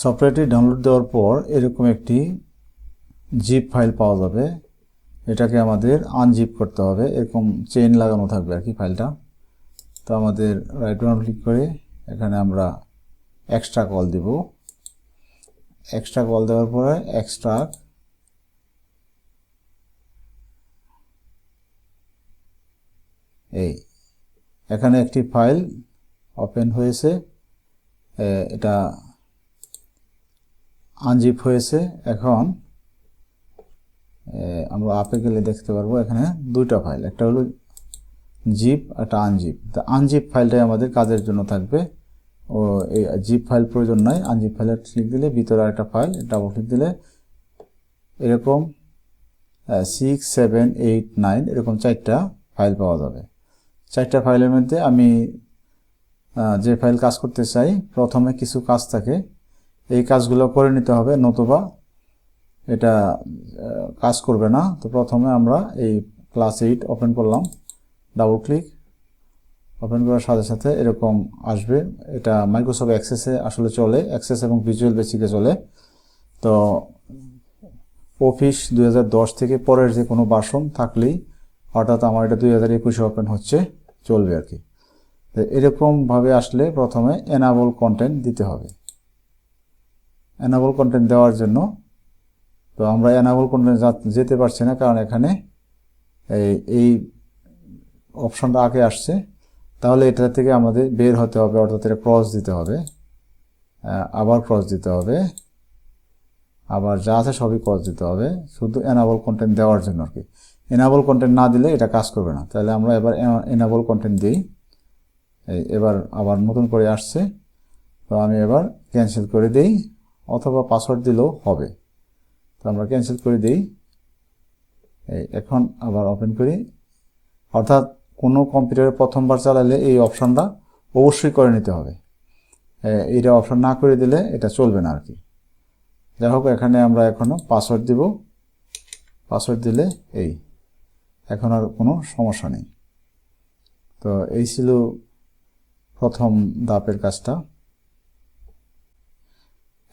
সফটওয়্যারটি ডাউনলোড দেওয়ার পর এরকম একটি জিপ ফাইল পাওয়া যাবে। এটাকে আমাদের আনজিপ করতে হবে। এরকম চেন লাগানো থাকবে আর কি ফাইলটা তো আমাদের রাইট বাটন ক্লিক করে এখানে আমরা এক্সট্রা কল দিব। এক্সট্রা কল দেওয়ার পরে এক্সট্রা এই, এখানে একটি ফাইল ওপেন হয়েছে। এটা আনজিপ হয়েছে। এখন আমরা আপে গেলে দেখতে পারব এখানে দুইটা ফাইল একটা হলো জিপ একটা আনজিপ তা আনজিপ ফাইলটাই আমাদের কাজের জন্য থাকবে। ও, এই জিপ ফাইল প্রয়োজন নয়। আনজিপ ফাইলে ক্লিক দিলে ভিতরে একটা ফাইল ডাবল ক্লিক দিলে এরকম সিক্স সেভেন এইট নাইন এরকম চারটা ফাইল পাওয়া যাবে। চারটা ফাইলের মধ্যে আমি যে ফাইল কাজ করতে চাই, প্রথমে কিছু কাজ থাকে। এই কাজগুলো করে নিতে হবে, নতুবা এটা কাজ করবে না। তো প্রথমে আমরা এই ক্লাস এইট ওপেন করলাম ডাবল ক্লিক ওপেন করার সাথে সাথে এরকম আসবে। এটা মাইক্রোসফট অ্যাক্সেসে আসলে চলে অ্যাক্সেস এবং ভিজুয়াল বেসিকে চলে। তো অফিস দু হাজার দশ থেকে পরের যে কোনো বাসন থাকলেই হঠাৎ আমার এটা দুই হাজার একুশে ওপেন হচ্ছে, চলবে আর কি। তো এরকমভাবে আসলে প্রথমে এনাবল কন্টেন্ট দিতে হবে। এনাবল কন্টেন্ট দেওয়ার জন্য। তো আমরা এনাবল কন্টেন্ট যেতে পারছি না, কারণ এখানে এই এই অপশনটা আগে আসছে। তাহলে এটা থেকে আমাদের বের হতে হবে, অর্থাৎ এটা ক্রস দিতে হবে। আবার ক্রস দিতে হবে। আবার যা আছে সবই ক্রস দিতে হবে। শুধু এনাবল কন্টেন্ট দেওয়ার জন্য আর কি। এনাবল কন্টেন্ট না দিলে এটা কাজ করবে না। তাহলে আমরা এবার এনাবল কন্টেন্ট দিই। এবার আবার নতুন করে আসছে। তো আমি এবার ক্যান্সেল করে দিই। অথবা পাসওয়ার্ড দিলেও হবে। তো আমরা ক্যান্সেল করে দিই। এই এখন আবার ওপেন করি। অর্থাৎ কোনো কম্পিউটারে প্রথমবার চালালে এই অপশানটা অবশ্যই করে নিতে হবে। এইটা অপশন না করে দিলে এটা চলবে না আর কি যাই হোক, এখানে আমরা এখনও পাসওয়ার্ড দিব। পাসওয়ার্ড দিলে এই, এখন আর কোনো সমস্যা নেই। তো এই ছিল প্রথম ধাপের কাজটা।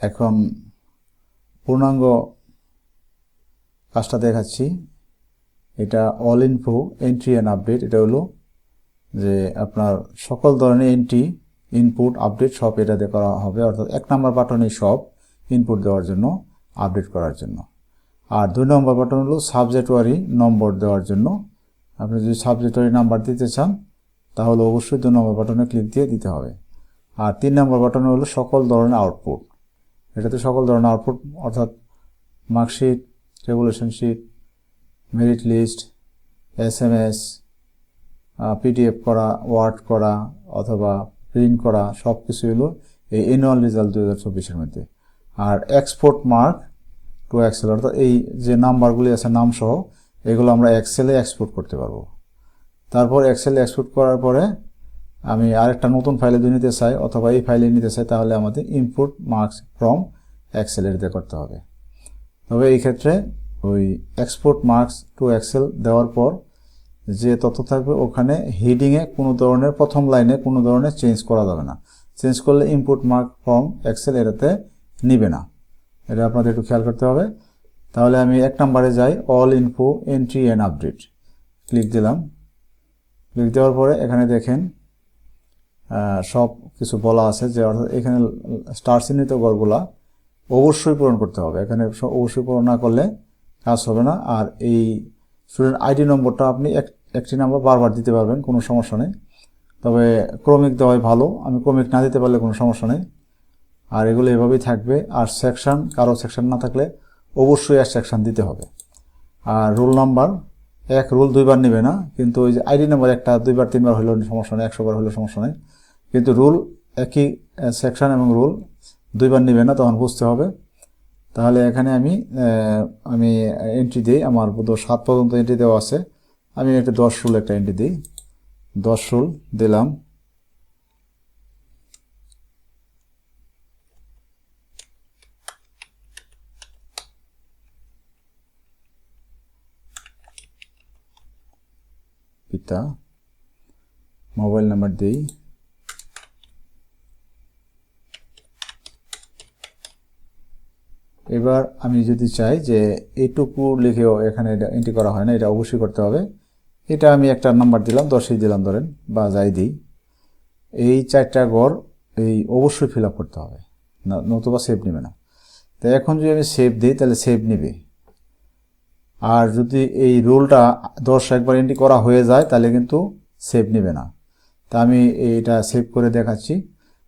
এখন পূর্ণাঙ্গ কাজটা দেখাচ্ছি। এটা all info entry and update এটা হলো যে আপনার সকল ধরনের এন্ট্রি ইনপুট আপডেট সব এটাতে করা হবে। অর্থাৎ এক নম্বর বাটনে সব ইনপুট দেওয়ার জন্য আপডেট করার জন্য। আর দুই নম্বর বাটন হলো সাবজেক্ট ওয়ারি নম্বর দেওয়ার জন্য। আপনি যদি সাবজেক্ট ওয়ারি নাম্বার দিতে চান, তাহলে অবশ্যই দুই নম্বর বাটনে ক্লিক দিয়ে দিতে হবে। আর তিন নম্বর বাটনে হলো সকল ধরনের আউটপুট এটাতে সকল ধরনের আউটপুট অর্থাৎ marksheet regulation sheet merit list S M S PDF করা ওয়ার্ড করা, অথবা প্রিন্ট করা সব কিছু হলো এই অ্যানুয়াল রেজাল্ট দু হাজার চব্বিশের মধ্যে। আর এক্সপোর্ট মার্ক টু এক্সেল অর্থাৎ এই যে নাম্বারগুলি আছে নাম সহ এগুলো আমরা এক্সেলে এক্সপোর্ট করতে পারব। তারপর এক্সেলে এক্সপোর্ট করার পরে আমি আরেকটা নতুন ফাইলে যদি নিতে চাই অথবা এই ফাইলে নিতে চাই, তাহলে আমাদের ইনপুট মার্কস ফ্রম এক্সেলের দিয়ে করতে হবে। তবে এই ক্ষেত্রে ওই এক্সপোর্ট মার্কস টু এক্সেল দেওয়ার পর যে তথ্য থাকবে, ওখানে হিডিংয়ে কোনো ধরনের, প্রথম লাইনে কোনো ধরনের চেঞ্জ করা যাবে না। চেঞ্জ করলে ইনপুট মার্ক ফ্রম এক্সেল এটাতে নিবে না। এটা আপনাদের একটু খেয়াল করতে হবে। তাহলে আমি এক নম্বরে যাই all info entry and update click দিলাম। ক্লিক দেওয়ার পরে এখানে দেখেন সব কিছু বলা আছে যে অর্থাৎ এখানে স্টার চিহ্নিত গড়গুলা অবশ্যই পূরণ করতে হবে। এখানে অবশ্যই পূরণ না করলে কাজ হবে না। আর এই স্টুডেন্ট আইডি নম্বরটা আপনি এক- একটি নাম্বার বারবার দিতে পারবেন, কোনো সমস্যা নেই। তবে ক্রমিক দেওয়াই ভালো। আমি ক্রমিক না দিতে পারলে কোনো সমস্যা নেই। আর এগুলো এভাবেই থাকবে। আর সেকশন কারও সেকশন না থাকলে অবশ্যই এক সেকশন দিতে হবে। আর রোল নাম্বার এক রোল দুইবার নেবে না। কিন্তু ওই যে আইডি নাম্বার একটা দুইবার, তিনবার হলেও সমস্যা নেই, একশো বার হলেও সমস্যা নেই। কিন্তু রুল একই সেকশন এবং রুল দুইবার নেবে না, তখন বুঝতে হবে। তাহলে এখানে আমি আমি এন্ট্রি দিই, আমার সাত পর্যন্ত এন্ট্রি দেওয়া আছে। আমি একটা দশ রুল একটা এন্ট্রি দিই। দশ রুল দিলাম। পিতা মোবাইল নাম্বার দিই। এবার আমি যদি চাই যে এইটুকু লিখেও এখানে এটা এন্ট্রি করা হয় না, এটা অবশ্যই করতে হবে। এটা আমি একটা নাম্বার দিলাম দশই দিলাম ধরেন, বা যাই দিই। এই চারটা গড় এই অবশ্যই ফিল করতে হবে, না, নতুবা সেভ নেবে না। তো এখন যদি আমি সেভ দিই, তাহলে সেভ নেবে। আর যদি এই রুলটা দশ একবার এন্ট্রি করা হয়ে যায়, তাহলে কিন্তু সেভ নেবে না। তা আমি এইটা সেভ করে দেখাচ্ছি।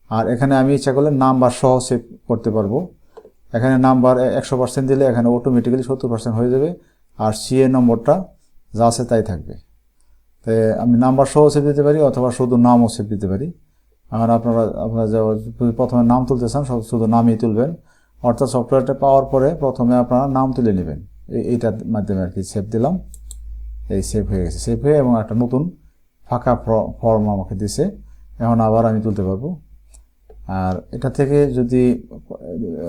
আর এখানে আমি ইচ্ছা করলে নাম্বার সহ সেভ করতে পারব। এখানে নাম্বার একশো পার্সেন্ট দিলে এখানে অটোমেটিক্যালি সত্তর পার্সেন্ট হয়ে যাবে। আর সি সিএ নম্বরটা যা আছে তাই থাকবে। তাই আমি নাম্বার সহ সেভ দিতে পারি অথবা শুধু নামও সেভ দিতে পারি। আর আপনারা আপনারা যা প্রথমে নাম তুলতে চান শুধু নামই তুলবেন। অর্থাৎ সফটওয়্যারটা পাওয়ার পরে প্রথমে আপনারা নাম তুলে নেবেন। এই- এইটার মাধ্যমে আর কি সেভ দিলাম। এই সেভ হয়ে গেছে। সেভ হয়ে এবং একটা নতুন ফাঁকা ফর্ম আমাকে দিছে। এখন আবার আমি তুলতে পারব। আর এটা থেকে যদি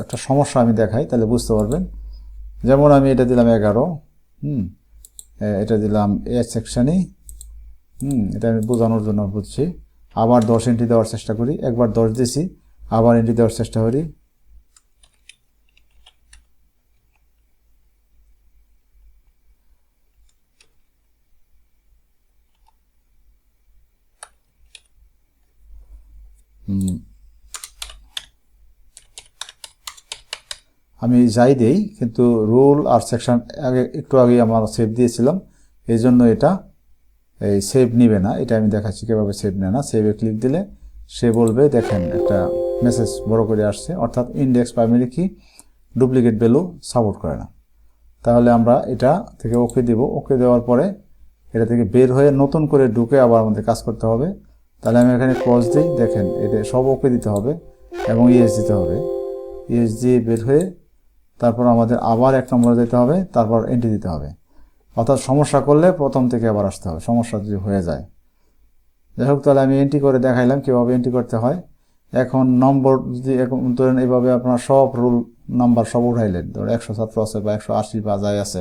একটা সমস্যা আমি দেখাই, তাহলে বুঝতে পারবেন। যেমন আমি এটা দিলাম এগারো, হুম এটা দিলাম এ সেকশানে হুম, এটা আমি বোঝানোর জন্য বুঝছি। আবার দশ এন্ট্রি দেওয়ার চেষ্টা করি, একবার দশ দিছি, আবার এন্ট্রি দেওয়ার চেষ্টা করি হুম। আমি যাই দেই, কিন্তু রুল আর সেকশন আগে, একটু আগে আমার সেভ দিয়েছিলাম। এই জন্য এটা, এই সেভ নিবে না। এটা আমি দেখাচ্ছি কীভাবে সেভ নেয় না। সেভে ক্লিক দিলে সে বলবে, দেখেন একটা মেসেজ বড় করে আসছে। অর্থাৎ index primary key duplicate value support করে না। তাহলে আমরা এটা থেকে ওকে দেব। ওকে দেওয়ার পরে এটা থেকে বের হয়ে নতুন করে ঢুকে আবার আমাদের কাজ করতে হবে। তাহলে আমি এখানে ক্রস দিই। দেখেন এটা সব ওকে দিতে হবে এবং ইএস দিতে হবে। ইএস দিয়ে বের হয়ে তারপর আমাদের আবার এক নম্বরে দিতে হবে, তারপর এন্ট্রি দিতে হবে। অর্থাৎ সমস্যা করলে প্রথম থেকে আবার আসতে হবে, সমস্যা যদি হয়ে যায়। যাই হোক, তাহলে আমি এন্ট্রি করে দেখাইলাম কীভাবে এন্ট্রি করতে হয়। এখন নম্বর যদি এখন ধরেন এইভাবে আপনার সব রুল নাম্বার সব উঠাইলেন ধরুন একশো ছাত্র আছে বা একশো আশি বা যাই আছে,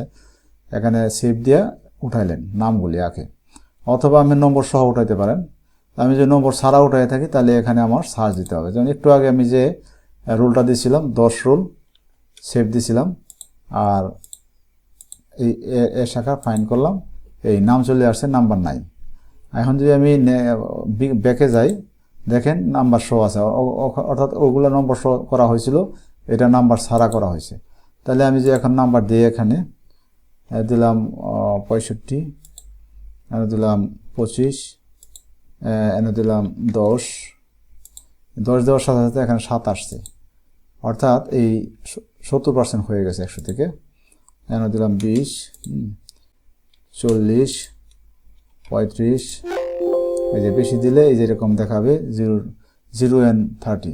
এখানে সেভ দিয়ে উঠাইলেন নামগুলি আঁকে অথবা আমি নম্বর সহ উঠাইতে পারেন। আমি যদি নম্বর সারা উঠাই থাকি, তাহলে এখানে আমার সার্চ দিতে হবে। যেমন একটু আগে আমি যে রুলটা দিয়েছিলাম দশ রুল সেভ দিয়েছিলাম আর এই এ- শাখা ফাইন করলাম। এই নাম চলে আসছে নাম্বার নাই এখন যদি আমি ব্যাকে যাই, দেখেন নাম্বার শো আছে। অর্থাৎ ওগুলো নম্বর শো করা হয়েছিল, এটা নাম্বার সারা করা হয়েছে। তাহলে আমি যে এখন নাম্বার দিই এখানে দিলাম পঁয়ষট্টি এনে দিলাম পঁচিশ এনে দিলাম দশ। দশ দেওয়ার সাথে সাথে এখানে সাত আসছে। অর্থাৎ এই সত্তর পার্সেন্ট হয়ে গেছে একশো থেকে। এনে দিলাম বিশ চল্লিশ, পঁয়ত্রিশ। এই যে বেশি দিলে এই যেরকম দেখাবে, জিরো জিরো অ্যান্ড থার্টি।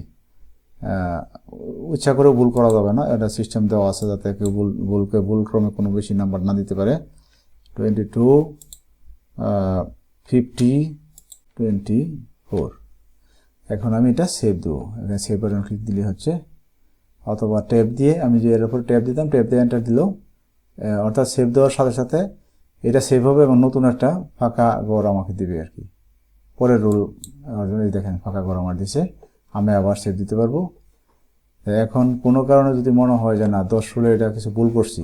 ইচ্ছা করে ভুল করা যাবে না, এটা সিস্টেম দেওয়া আছে যাতে কেউ ভুল, ভুলকে ভুল ক্রমে কোনো বেশি নাম্বার না দিতে পারে। Twenty two fifty twenty four এখন আমি এটা সেভ দেবো। এখানে সেভ বাটন ক্লিক দিলে হচ্ছে অথবা ট্যাপ দিয়ে, আমি যে এর উপর ট্যাপ দিতাম ট্যাপ দিয়ে এন্টার দিলেও অর্থাৎ সেভ দেওয়ার সাথে সাথে এটা সেভ হবে এবং নতুন একটা ফাঁকা ঘর আমাকে দিবে আর কি। পরের রুল এই দেখেন, ফাঁকা ঘর আমার দিছে, আমি আবার সেভ দিতে পারব। এখন কোনো কারণে যদি মনে হয় যে না, দশ ষোলো এটা কিছু ভুল করছি,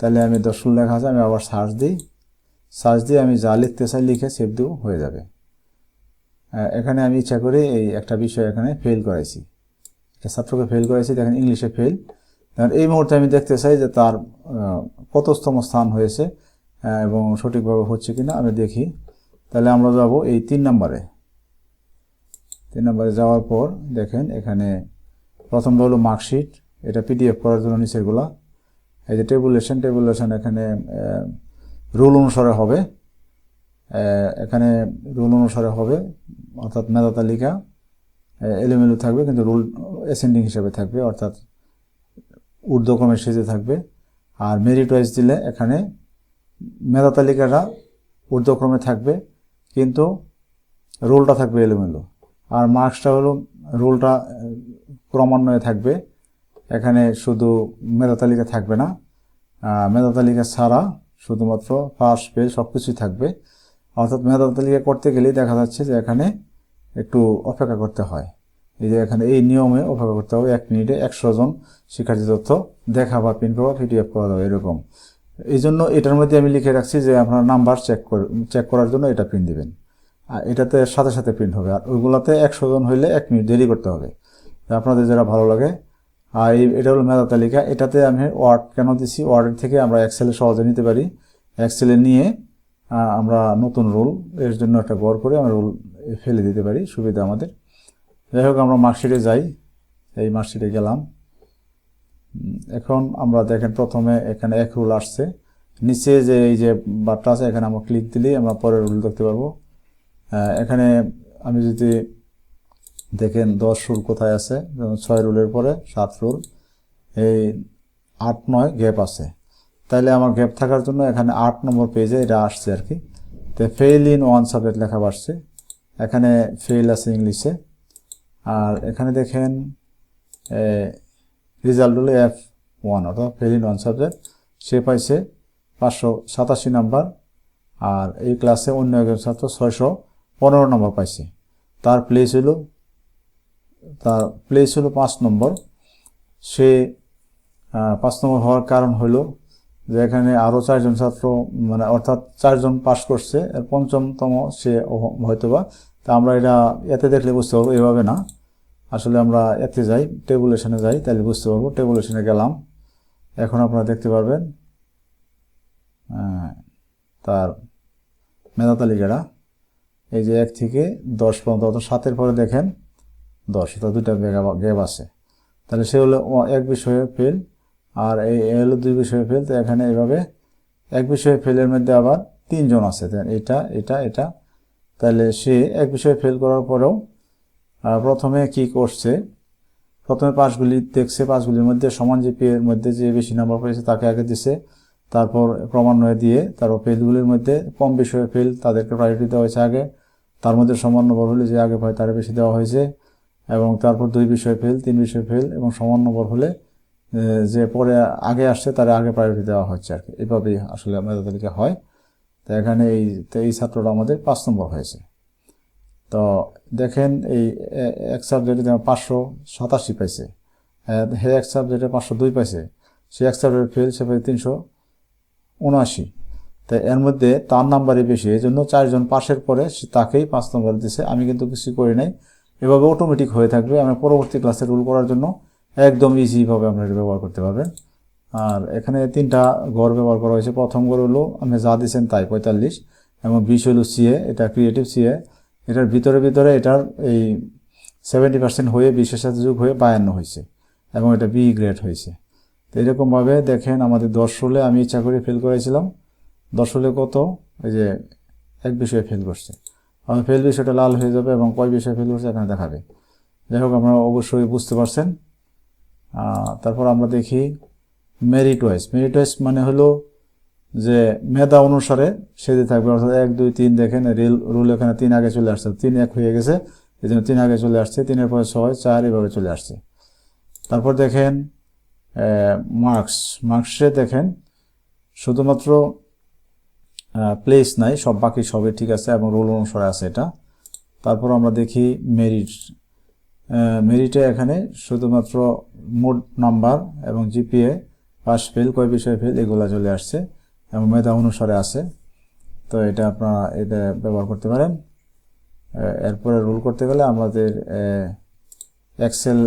তাহলে আমি দশ ষোলো লেখা আছে, আমি আবার সার্চ দিই। সার্চ দিয়ে আমি যা লিখতে চাই, লিখে সেভ দেবো, হয়ে যাবে। এখানে আমি ইচ্ছা করে এই একটা বিষয় এখানে ফেল করাইছি। ছাত্রকে ফেল করাইছি দেখেন ইংলিশে ফেল কারণ এই মুহূর্তে আমি দেখতে চাই যে তার কতস্তম স্থান হয়েছে এবং সঠিকভাবে হচ্ছে কি না আমি দেখি। তাহলে আমরা যাব এই তিন নম্বরে। তিন নম্বরে যাওয়ার পর দেখেন এখানে প্রথমটা হলো মার্কশিট এটা পিডিএফ করার জন্য নিচেরগুলা এই যে টেবুলেশন টেবুলেশন এখানে রুল অনুসারে হবে। এখানে রুল অনুসারে হবে, অর্থাৎ মেধা তালিকা। এলোমেলো থাকবে, কিন্তু রুল অ্যাসেন্ডিং হিসেবে থাকবে, অর্থাৎ ঊর্ধ্বক্রমে সেজে থাকবে। আর মেরিট ওয়াইজ দিলে এখানে মেধা তালিকাটা ঊর্ধ্বক্রমে থাকবে, কিন্তু রোলটা থাকবে এলোমেলো। আর মার্কসটা হলো, রোলটা ক্রমান্বয়ে থাকবে। এখানে শুধু মেধা তালিকা থাকবে না মেধা তালিকা ছাড়া শুধুমাত্র ফার্স্ট পেজ সব কিছুই থাকবে। অর্থাৎ মেধা তালিকা করতে গেলেই দেখা যাচ্ছে যে এখানে একটু অপেক্ষা করতে হয়। এই যে এখানে এই নিয়মে অপেক্ষা করতে হবে। এক মিনিটে একশো জন শিক্ষার্থী তথ্য দেখা বা প্রিন্ট করা পিডিএফ করা যাবে এরকম। এই জন্য এটার মধ্যে আমি লিখে রাখছি যে আপনার নাম্বার চেক চেক করার জন্য এটা প্রিন্ট দিবেন। আর এটাতে সাথে সাথে প্রিন্ট হবে। আর ওইগুলোতে একশো জন হইলে এক মিনিট দেরি করতে হবে। আপনাদের যেটা ভালো লাগে, আর এটা হলো মেধা তালিকা। এটাতে আমি ওয়ার্ড কেন দিছি? ওয়ার্ডের থেকে আমরা এক্সেলে সহজে নিতে পারি। এক্সেলে নিয়ে আমরা নতুন রুল এর জন্য একটা গড় করে আমরা রুল ফেলে দিতে পারি, সুবিধা আমাদের। যাই হোক, আমরা মার্কশিটে যাই। এই মার্কশিটে গেলাম। এখন আমরা দেখেন প্রথমে এখানে এক রুল আসছে। নিচে যে এই যে বারটা আছে, এখানে আমরা ক্লিক দিলেই আমরা পরের রুল দেখতে পারব। এখানে আমি যদি দেখেন দশ রুল কোথায় আছে, যেমন ছয় রুলের পরে সাত রুল, এই আট নয় গ্যাপ আছে। তাইলে আমার গ্যাপ থাকার জন্য এখানে আট নম্বর পেজে এটা আসছে আর কি। তো ফেইল ইন ওয়ান সাবজেক্ট লেখা আসছে এখানে ফেল আছে ইংলিশে। আর এখানে দেখেন রেজাল্ট হলো এফ ওয়ান অর্থাৎ ফেইল ইন ওয়ান সাবজেক্ট সে পাইছে পাঁচশো সাতাশি নাম্বার আর এই ক্লাসে অন্য একজন ছাত্র ছয়শো পনেরো নম্বর পাইছে। তার প্লেস হলো, তার প্লেস হলো পাঁচ নম্বর সে পাঁচ নম্বর হওয়ার কারণ হলো যে এখানে আরও চারজন ছাত্র মানে অর্থাৎ চারজন পাশ করছে এর পঞ্চমতম সে হয়তোবা। তা আমরা এটা এতে দেখলে বুঝতে পারব এভাবে না। আসলে আমরা এতে যাই টেবুলেশনে যাই তাহলে বুঝতে পারব টেবুলেশনে গেলাম। এখন আপনারা দেখতে পারবেন আহ, তার মেধা তালিকাটা। এই যে এক থেকে দশ পর্যন্ত অর্থাৎ সাতের পরে দেখেন দশ অর্থাৎ দুইটা গ্যাপ আছে। তাহলে সে হলো এক বিষয়ে ফেল আর এই এ হলো দুই বিষয়ে ফেল, তো এখানে এভাবে এক বিষয়ে ফেলের মধ্যে আবার তিনজন আছে। এটা এটা এটা। তাহলে সে এক বিষয়ে ফেল করার পরেও প্রথমে কি করছে? প্রথমে পাঁচগুলি দেখছে, পাঁচগুলির মধ্যে সমান জিপিএর মধ্যে যে বেশি নাম্বার পেয়েছে তাকে আগে দিছে, তারপর ক্রমান্বয়ে দিয়ে তারপর ফেলগুলির মধ্যে কম বিষয়ে ফেল তাদেরকে প্রায়োরিটি দেওয়া হয়েছে আগে। তার মধ্যে সমান নম্বর হলে যে আগে পায় তার বেশি দেওয়া হয়েছে, এবং তারপর দুই বিষয়ে ফেল, তিন বিষয়ে ফেল, এবং সমান নম্বর হলে যে পরে আগে আসছে, তার আগে প্রায়োরিটি দেওয়া হচ্ছে আর কি। এভাবেই আসলে মেধা তালিকা হয়। তো এখানে এই এই ছাত্রটা আমাদের পাঁচ নম্বর হয়েছে। তো দেখেন এই এক সাবজেক্টে যেমন পাঁচশো সাতাশি পাইছে হে এক সাবজেক্টে পাঁচশো দুই পাইছে, সে এক সাবজেক্টে ফেল সে পাই তিনশো উনআশি। তাই এর মধ্যে তার নাম্বারই বেশি, এই জন্য চারজন পাশের পরে সে তাকেই পাঁচ নম্বর দিছে। আমি কিন্তু কিছু করি নাই। এভাবে অটোমেটিক হয়ে থাকবে। আমরা পরবর্তী ক্লাসে রুল করার জন্য একদম ইজিভাবে আমরা এটা ব্যবহার করতে পারবেন। আর এখানে তিনটা গড় ব্যবহার করা হয়েছে। প্রথম গড় হলো, আপনি যা দিয়েছেন তাই, পঁয়তাল্লিশ। এবং বিশ হলো সিএ এটা ক্রিয়েটিভ সিএ এটার ভিতরে ভিতরে এটার এই সেভেন্টি পার্সেন্ট হয়ে বিশের সাথে যোগ হয়ে বায়ান্ন হয়েছে। এবং এটা বি গ্রেড হয়েছে। তো এরকমভাবে দেখেন, আমাদের দশ হলে আমি ইচ্ছা করে ফেল করেছিলাম। দশ হলে কত? এই যে এক বিষয়ে ফেল করছে। আমার ফেল বিষয়টা লাল হয়ে যাবে এবং কয় বিষয়ে ফেল করছে এখানে দেখাবে। যাই হোক, আপনারা অবশ্যই বুঝতে পারছেন। তারপর আমরা দেখি মেরিট ওয়াইজ মেরিট ওয়াইজ মানে হলো যে মেধা অনুসারে সেদে থাকবে। অর্থাৎ এক, দুই, তিন দেখেন রিল রুল এখানে তিন আগে চলে আসছে। তিন এক হয়ে গেছে। এই জন্য তিন আগে চলে আসছে। তিনের পরে ছয়, চার এভাবে চলে আসছে। তারপর দেখেন মার্কস মার্কসে দেখেন, শুধুমাত্র প্লেস নাই, সব বাকি সবই ঠিক আছে এবং রুল অনুসারে আছে এটা। তারপর আমরা দেখি মেরিট মেরিটে এখানে শুধুমাত্র মোট নাম্বার এবং জিপিএ, পাস ফেল, কয় বিষয়ে ফেল, এগুলো চলে আসছে এবং মেধা অনুসারে আছে। তো এটা আপনারা এটা ব্যবহার করতে পারেন। এরপরে রুল করতে গেলে আমাদের এক্সেল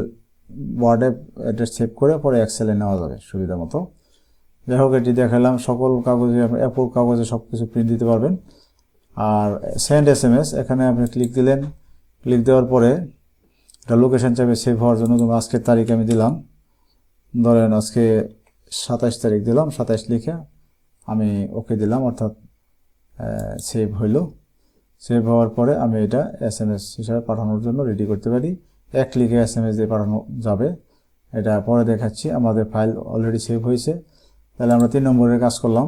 ওয়ার্ডে এটা সেভ করে পরে এক্সেলে নেওয়া যাবে সুবিধা মতো। যাই হোক, এটি দেখালাম। সকল কাগজে আপনি এপর কাগজে সব কিছু প্রিন্ট দিতে পারবেন। আর সেন্ড এস এম এস এখানে আপনি ক্লিক দিলেন। ক্লিক দেওয়ার পরে এটা লোকেশান চাইবে সেভ হওয়ার জন্য যেমন আজকের তারিখ আমি দিলাম। ধরেন আজকে সাতাশ তারিখ দিলাম, সাতাশ লিখে আমি ওকে দিলাম, অর্থাৎ সেভ হইল। সেভ হওয়ার পরে আমি এটা এস এম এস হিসাবে পাঠানোর জন্য রেডি করতে পারি। এক ক্লিকে এস এম এস দিয়ে পাঠানো যাবে। এটা পরে দেখাচ্ছি, আমাদের ফাইল অলরেডি সেভ হয়েছে। তাহলে আমরা তিন নম্বরের কাজ করলাম।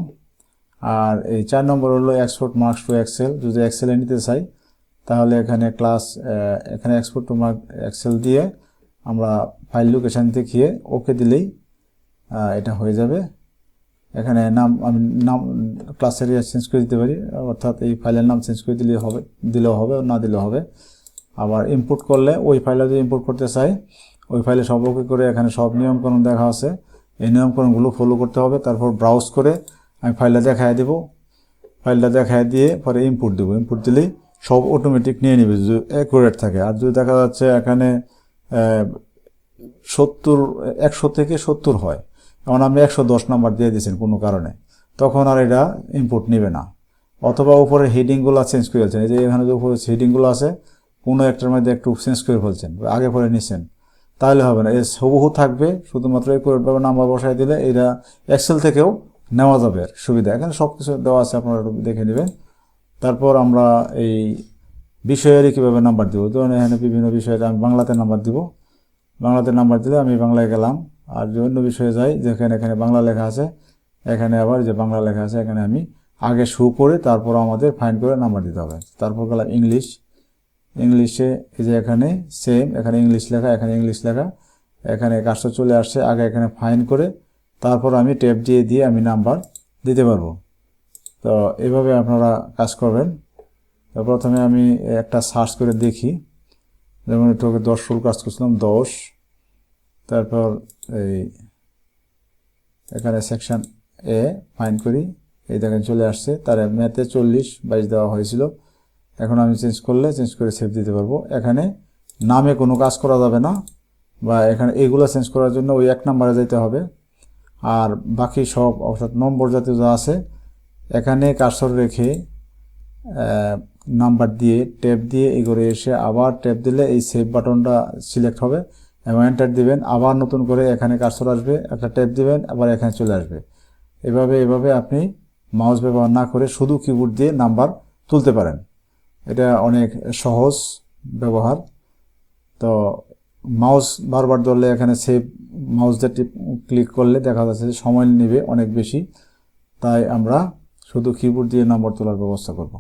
আর এই চার নম্বর হলো এক্সপোর্ট মার্কস টু এক্সেল যদি এক্সেলে নিতে চাই তাহলে এখানে ক্লাস এখানে এক্সপোর্ট টু মার্ক এক্সেল দিয়ে আমরা ফাইল লোকেশান দেখিয়ে ওকে দিলেই এটা হয়ে যাবে। এখানে নাম, আমি নাম ক্লাসের চেঞ্জ করে দিতে পারি, অর্থাৎ এই ফাইলের নাম চেঞ্জ করে দিলে হবে, দিলেও হবে, না দিলেও হবে। আবার ইনপুট করলে ওই ফাইলে যদি ইম্পোর্ট করতে চাই, ওই ফাইলে সব ওকে করে এখানে সব নিয়মকানুন দেখা আছে। এই নিয়মকানুনগুলো ফলো করতে হবে, তারপর ব্রাউজ করে আমি ফাইলটা দেখায় দেব। ফাইলটা দেখায় দিয়ে পরে ইম্পোর্ট দেবো। ইনপুট দিলেই সব অটোমেটিক নিয়ে নেবে, যদি অ্যাকুরেট থাকে। আর যদি দেখা যাচ্ছে এখানে সত্তর, একশো থেকে সত্তর হয় এমন আপনি একশো দশ নাম্বার দিয়ে দিয়েছেন কোনো কারণে, তখন আর এটা ইনপুট নেবে না। অথবা উপরে হেডিংগুলো চেঞ্জ করে ফেলছেন। এই যে এখানে যে উপরে হেডিংগুলো আছে, কোনো একটার মধ্যে একটু চেঞ্জ করে ফেলছেন, আগে পরে নিচ্ছেন তাহলে হবে না। এ হুবহু থাকবে, শুধুমাত্র একুরেটভাবে নাম্বার বসায় দিলে এটা এক্সেল থেকেও নেওয়া যাবে সুবিধা। এখানে সব কিছু দেওয়া আছে, আপনারা দেখে নেবেন। তারপর আমরা এই বিষয়েরই কীভাবে নাম্বার দিব? ধরুন এখানে বিভিন্ন বিষয়ে আমি বাংলাতে নাম্বার দিব। বাংলাতে নাম্বার দিলে আমি বাংলায় গেলাম। আর যে অন্য বিষয়ে যাই, যেখানে এখানে বাংলা লেখা আছে, এখানে আবার যে বাংলা লেখা আছে, এখানে আমি আগে শু করে তারপর আমাদের ফাইন করে নাম্বার দিতে হবে। তারপর গেলাম ইংলিশ ইংলিশে এই যে এখানে সেম এখানে ইংলিশ লেখা, এখানে ইংলিশ লেখা। এখানে কাজটা চলে আসছে, আগে এখানে ফাইন করে তারপর আমি ট্যাপ দিয়ে দিয়ে আমি নাম্বার দিতে পারব। তো এভাবে আপনারা কাজ করবেন। তো প্রথমে আমি একটা সার্চ করে দেখি। যেমন একটু আগে দশ ফুল কাজ করছিলাম, দশ। তারপর এই এখানে সেকশন এ ফাইন করি। এই দেখেন চলে আসছে। তার ম্যাথে চল্লিশ, বাইশ দেওয়া হয়েছিল। এখন আমি চেঞ্জ করলে চেঞ্জ করে সেভ দিতে পারব। এখানে নামে কোনো কাজ করা যাবে না। বা এখানে এগুলো চেঞ্জ করার জন্য ওই এক নাম্বারে যেতে হবে। আর বাকি সব, অর্থাৎ নম্বর জাতীয় যা আছে এখানে কার্সর রেখে নাম্বার দিয়ে ট্যাপ দিয়ে এগোরে এসে আবার ট্যাপ দিলে এই সেভ বাটনটা সিলেক্ট হবে এবং এন্টার দিবেন। আবার নতুন করে এখানে কার্সর আসবে, একটা ট্যাপ দিবেন, আবার এখানে চলে আসবে। এভাবে এভাবে আপনি মাউস ব্যবহার না করে শুধু কিবোর্ড দিয়ে নাম্বার তুলতে পারেন। এটা অনেক সহজ ব্যবহার। তো মাউস বারবার ধরলে এখানে সেভ মাউস দিয়ে ক্লিক করলে দেখা যাচ্ছে সময় নেবে অনেক বেশি। তাই আমরা শুধু কিবোর্ড দিয়ে নাম্বার তোলার ব্যবস্থা করব।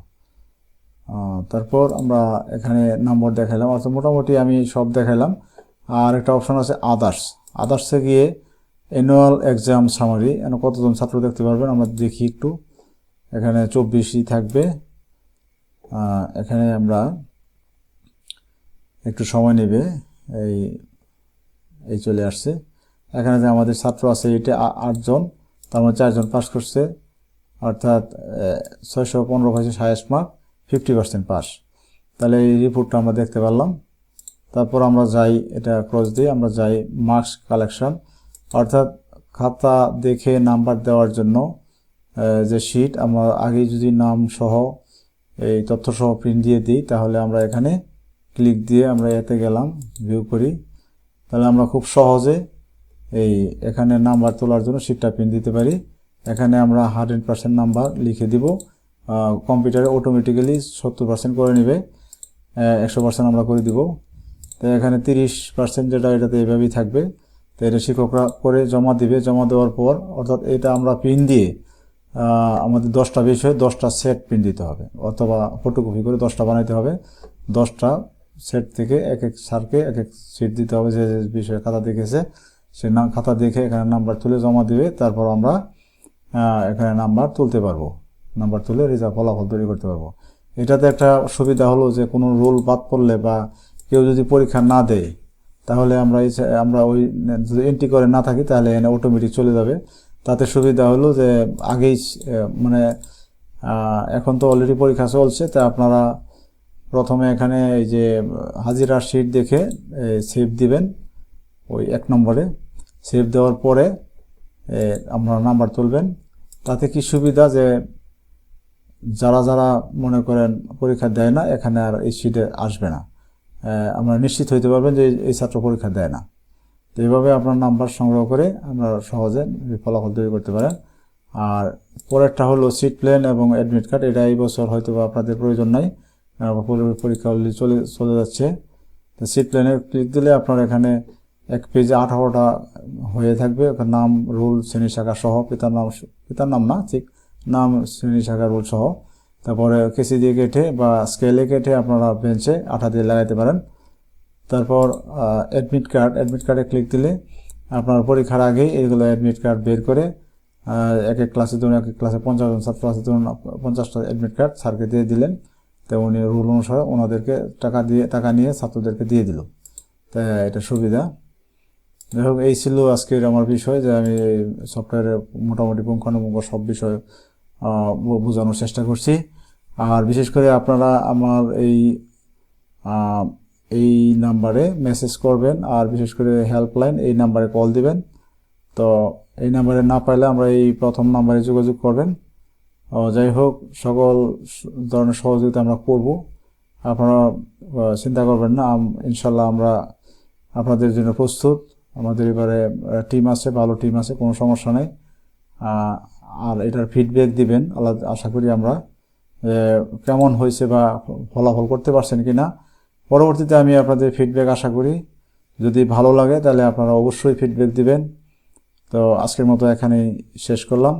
তারপর আমরা এখানে নাম্বার দেখাইলাম। অর্থাৎ মোটামুটি আমি সব দেখাইলাম। আর একটা অপশন আছে আদার্স আদার্সে গিয়ে অ্যানুয়াল এক্সাম সামারি এখানে কতজন ছাত্র দেখতে পারবেন? আমরা দেখি একটু। এখানে চব্বিশই থাকবে। এখানে আমরা একটু সময় নেবে। এই এই চলে আসছে। এখানে যে আমাদের ছাত্র আছে, এটা আটজন। তার মধ্যে চারজন পাস করছে। অর্থাৎ ছয়শো পনেরো পাইছে সায়াস মার্ক ফিফটি পার্সেন্ট পাস। তাহলে এই রিপোর্টটা আমরা দেখতে পারলাম। তারপর আমরা যাই, এটা ক্রস দিয়ে আমরা যাই মার্কস কালেকশন অর্থাৎ খাতা দেখে নাম্বার দেওয়ার জন্য যে শিট আমরা আগে যদি নাম সহ এই তথ্য সহ প্রিন্ট দিয়ে দিই, তাহলে আমরা এখানে ক্লিক দিয়ে আমরা এতে গেলাম ভিউ করি। তাহলে আমরা খুব সহজে এই এখানে নাম্বার তোলার জন্য শিটটা প্রিন্ট দিতে পারি। এখানে আমরা হান্ড্রেড পার্সেন্ট নাম্বার লিখে দিব। কম্পিউটারে অটোমেটিক্যালি সত্তর পার্সেন্ট করে নেবে। একশো পার্সেন্ট আমরা করে দিব। তো এখানে তিরিশ পার্সেন্ট যেটা, এটাতে এভাবেই থাকবে। তো এটা শিক্ষকরা করে জমা দিবে। জমা দেওয়ার পর, অর্থাৎ এটা আমরা পিন দিয়ে আমাদের দশটা বিষয়ে দশটা সেট পিন দিতে হবে। অথবা ফটোকপি করে দশটা বানাইতে হবে। দশটা সেট থেকে এক এক স্যারকে এক এক সিট দিতে হবে। যে বিষয়ে খাতা দেখেছে, সে না খাতা দেখে এখানে নাম্বার তুলে জমা দিবে। তারপর আমরা এখানে নাম্বার তুলতে পারব। নাম্বার তুলে রেজাল্ট ফলাফল তৈরি করতে পারব। এটাতে একটা সুবিধা হলো যে, কোনো রুল বাদ পড়লে বা কেউ যদি পরীক্ষা না দেয়, তাহলে আমরা আমরা ওই, যদি এন্ট্রি করে না থাকি, তাহলে এখানে অটোমেটিক চলে যাবে। তাতে সুবিধা হলো যে, আগেই মানে এখন তো অলরেডি পরীক্ষা চলছে, তা আপনারা প্রথমে এখানে এই যে, হাজিরার শিট দেখে সেভ দিবেন, ওই এক নম্বরে। সেভ দেওয়ার পরে আপনারা নাম্বার তুলবেন। তাতে কি সুবিধা যে যারা যারা মনে করেন পরীক্ষা দেয় না, এখানে আর এই সিটে আসবে না। আমরা নিশ্চিত হইতে পারবেন যে এই ছাত্র পরীক্ষা দেয় না। তো এইভাবে আপনার নাম্বার সংগ্রহ করে আপনারা সহজে ফলাফল তৈরি করতে পারেন। আর পরেরটা হলো সিট প্লেন এবং অ্যাডমিট কার্ড এটা এই বছর হয়তো বা আপনাদের প্রয়োজন নাই। পরীক্ষা চলে চলে যাচ্ছে। তো সিট প্লেনে ক্লিক দিলে আপনার এখানে এক পেজে আঠারোটা হয়ে থাকবে। নাম, রুল, শ্রেণি, শাখা সহ, পিতার নাম পিতার নাম না, ঠিক। নাম, শ্রেণি, শাখা, রুল সহ। তারপরে কেসি দিয়ে কেটে বা স্কেলে কেটে আপনারা বেঞ্চে আঠা দিয়ে লাগাইতে পারেন। তারপর অ্যাডমিট কার্ড অ্যাডমিট কার্ডে ক্লিক দিলে আপনার পরীক্ষার আগেই এইগুলো অ্যাডমিট কার্ড বের করে এক এক ক্লাসে ধরুন, এক এক ক্লাসে পঞ্চাশ জন ছাত্র আছে, ধরুন, পঞ্চাশটা অ্যাডমিট কার্ড স্যারকে দিয়ে দিলেন। তো উনি রুল অনুসারে ওনাদেরকে টাকা দিয়ে, টাকা নিয়ে ছাত্রদেরকে দিয়ে দিল। তা এটা সুবিধা। যাই হোক এই ছিল আজকের আমার বিষয় যে আমি সফটওয়্যারের মোটামুটি পুঙ্খানুপুঙ্খ সব বিষয় বোঝানোর চেষ্টা করছি। আর বিশেষ করে আপনারা আমার এই এই নাম্বারে মেসেজ করবেন আর বিশেষ করে হেল্পলাইন, এই নাম্বারে কল দিবেন। তো এই নাম্বারে না পাইলে আমরা এই প্রথম নাম্বারে যোগাযোগ করবেন। যাই হোক সকল ধরনের সহযোগিতা আমরা করব। আপনারা চিন্তা করবেন না ইনশাল্লাহ আমরা আপনাদের জন্য প্রস্তুত। আমাদের এবারে টিম আছে, ভালো টিম আছে, কোনো সমস্যা নেই। আর এটার ফিডব্যাক দিবেন, আল্লাহ, আশা করি আমরা কেমন হয়েছে বা ফলাফল করতে পারছেন কি না পরবর্তীতে আমি আপনাদের ফিডব্যাক আশা করি, যদি ভালো লাগে তাহলে আপনারা অবশ্যই ফিডব্যাক দিবেন। তো আজকের মতো এখানেই শেষ করলাম।